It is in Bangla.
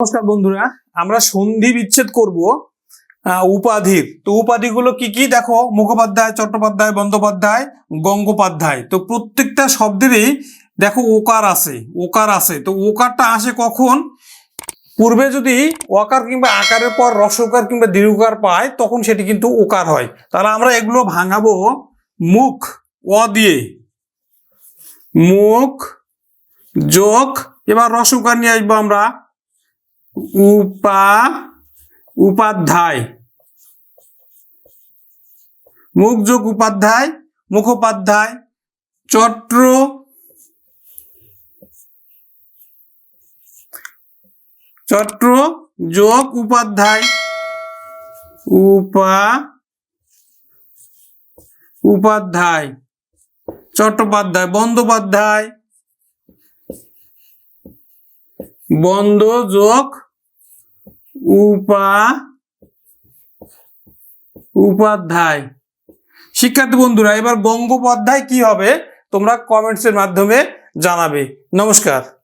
নমস্কার বন্ধুরা, আমরা সন্ধি বিচ্ছেদ করব উপাধির। তো উপাধিগুলো কি কি? দেখো, মুখোপাধ্যায়, চট্টোপাধ্যায়, বন্দ্যোপাধ্যায়, গঙ্গোপাধ্যায়। তো প্রত্যেকটা শব্দেরই দেখো ওকার আছে ওকার আছে তো ওকারটা আসে কখন? পূর্বে যদি ওকার কিংবা আকারের পর রসকার কিংবা দীর্ঘকার পায়, তখন সেটি কিন্তু ওকার হয়। তাহলে আমরা এগুলো ভাঙাবো মুখ, অ দিয়ে। মুখ, যোগ, এবার রসকার নিয়ে আসব আমরা। উপা উপাধ্যায়। মুখ যোগ উপাধ্যায় মুখোপাধ্যায় চট্র চট্র যোগ উপাধ্যায় উপা উপাধ্যায় চট্টোপাধ্যায় বন্দ্যোপাধ্যায় বন্দ যোগ উপা উপাধ্যায়। শিক্ষার্থী বন্ধুরা, এবার গঙ্গোপাধ্যায় কি হবে? তোমরা কমেন্টসের মাধ্যমে জানাবে। নমস্কার।